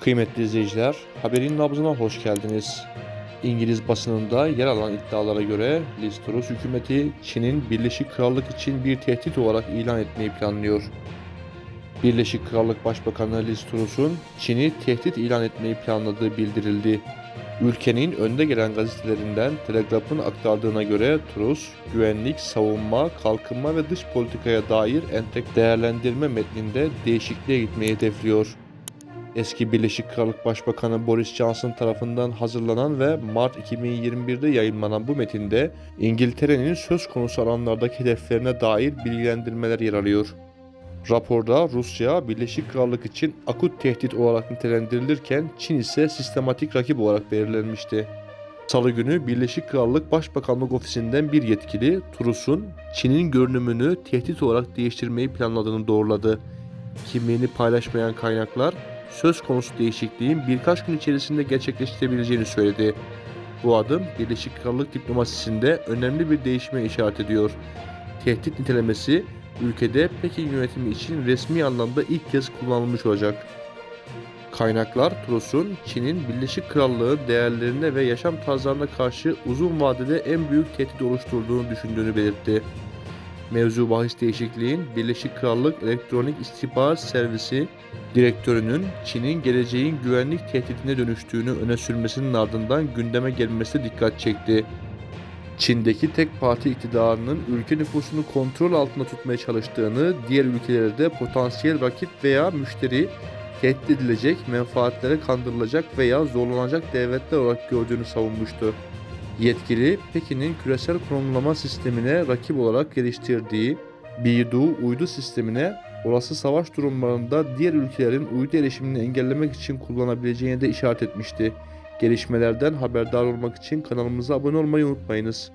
Kıymetli izleyiciler, haberin nabzına hoş geldiniz. İngiliz basınında yer alan iddialara göre Liz Truss hükümeti Çin'in Birleşik Krallık için bir tehdit olarak ilan etmeyi planlıyor. Birleşik Krallık Başbakanı Liz Truss'un Çin'i tehdit ilan etmeyi planladığı bildirildi. Ülkenin önde gelen gazetelerinden Telegraph'ın aktardığına göre Truss, güvenlik, savunma, kalkınma ve dış politikaya dair entek değerlendirme metninde değişikliğe gitmeyi hedefliyor. Eski Birleşik Krallık Başbakanı Boris Johnson tarafından hazırlanan ve Mart 2021'de yayınlanan bu metinde İngiltere'nin söz konusu alanlardaki hedeflerine dair bilgilendirmeler yer alıyor. Raporda Rusya, Birleşik Krallık için akut tehdit olarak nitelendirilirken Çin ise sistematik rakip olarak belirlenmişti. Salı günü Birleşik Krallık Başbakanlık Ofisi'nden bir yetkili Truss'un Çin'in görünümünü tehdit olarak değiştirmeyi planladığını doğruladı. Kimliğini paylaşmayan kaynaklar söz konusu değişikliğin birkaç gün içerisinde gerçekleştirebileceğini söyledi. Bu adım Birleşik Krallık diplomasisinde önemli bir değişime işaret ediyor. Tehdit nitelemesi ülkede Pekin yönetimi için resmi anlamda ilk kez kullanılmış olacak. Kaynaklar Truss'un Çin'in Birleşik Krallığı değerlerine ve yaşam tarzlarına karşı uzun vadede en büyük tehdit oluşturduğunu düşündüğünü belirtti. Mevzu bahis değişikliğin Birleşik Krallık Elektronik İstihbarat Servisi direktörünün Çin'in geleceğin güvenlik tehditine dönüştüğünü öne sürmesinin ardından gündeme gelmesi dikkat çekti. Çin'deki tek parti iktidarının ülke nüfusunu kontrol altında tutmaya çalıştığını, diğer ülkelerde potansiyel rakip veya müşteri tehdit edilecek, menfaatlere kandırılacak veya zorlanacak devletler olarak gördüğünü savunmuştu. Yetkili, Pekin'in küresel konumlama sistemine rakip olarak geliştirdiği Bidu uydu sistemine olası savaş durumlarında diğer ülkelerin uydu erişimini engellemek için kullanabileceğine de işaret etmişti. Gelişmelerden haberdar olmak için kanalımıza abone olmayı unutmayınız.